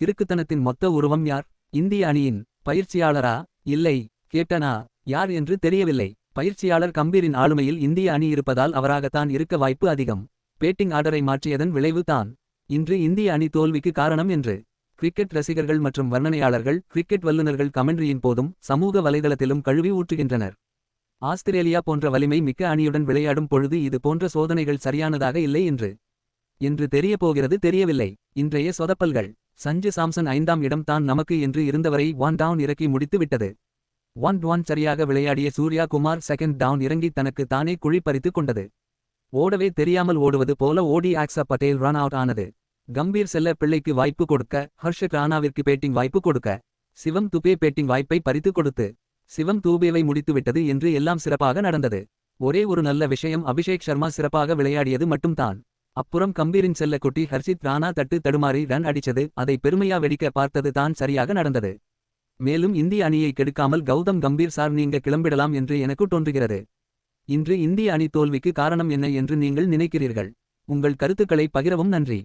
கிறுக்குத்தனத்தின் மொத்த உருவம் யார்? இந்திய அணியின் பயிற்சியாளரா? இல்லை கேப்டனா யார் என்று தெரியவில்லை. பயிற்சியாளர் கம்பீரின் ஆளுமையில் இந்திய அணி இருப்பதால் அவராகத்தான் இருக்க வாய்ப்பு அதிகம். பேட்டிங் ஆர்டரை மாற்றியதன் விளைவு தான். இன்று இந்திய அணி தோல்விக்கு காரணம் என்று. கிரிக்கெட் ரசிகர்கள் மற்றும் வர்ணனையாளர்கள் கிரிக்கெட் வல்லுநர்கள் கமெண்ட்ரியின் போதும் சமூக வலைதளத்திலும் கழுவி ஊற்றுகின்றனர். ஆஸ்திரேலியா போன்ற வலிமை மிக்க அணியுடன் விளையாடும் பொழுது இது போன்ற சோதனைகள் சரியானதாக இல்லை என்று. என்று தெரியப்போகிறது தெரியவில்லை. இன்றைய சொதப்பல்கள். சஞ்சு சாம்சன் ஐந்தாம் இடம் தான் நமக்கு என்று இருந்தவரை ஒன் டவுன் இறக்கி முடித்து விட்டது ஒன் ஒன் சரியாக விளையாடிய சூர்யா குமார் செகண்ட் டவுன் இறங்கி தனக்கு தானே குழி பறித்துக் கொண்டது. ஓடவே தெரியாமல் ஓடுவது போல ஓடி ஆக்ஸா பட்டேல் ரன் அவுட் ஆனது. கம்பீர் செல்ல பிள்ளைக்கு வாய்ப்பு கொடுக்க ஹர்ஷக் ராணாவிற்கு பேட்டிங் வாய்ப்பு கொடுக்க சிவம் துபே பேட்டிங் வாய்ப்பை பறித்து கொடுத்து சிவம் தூபேவை முடித்துவிட்டது என்று எல்லாம் சிறப்பாக நடந்தது. ஒரே ஒரு நல்ல விஷயம் அபிஷேக் சர்மா சிறப்பாக விளையாடியது மட்டும்தான். அப்புறம் கம்பீரின் செல்ல குட்டி ஹர்ஷித் ராணா தட்டு தடுமாறி ரன் அடிச்சது அதை பெருமையா வெடிக்க பார்த்தது தான் சரியாக நடந்தது. மேலும் இந்திய அணியை கெடுக்காமல் கௌதம் கம்பீர் சார் நீங்க கிளம்பிடலாம் என்று எனக்கு தோன்றுகிறது. இன்று இந்திய அணி தோல்விக்கு காரணம் என்ன என்று நீங்கள் நினைக்கிறீர்கள். உங்கள் கருத்துக்களை பகிரவும் நன்றி.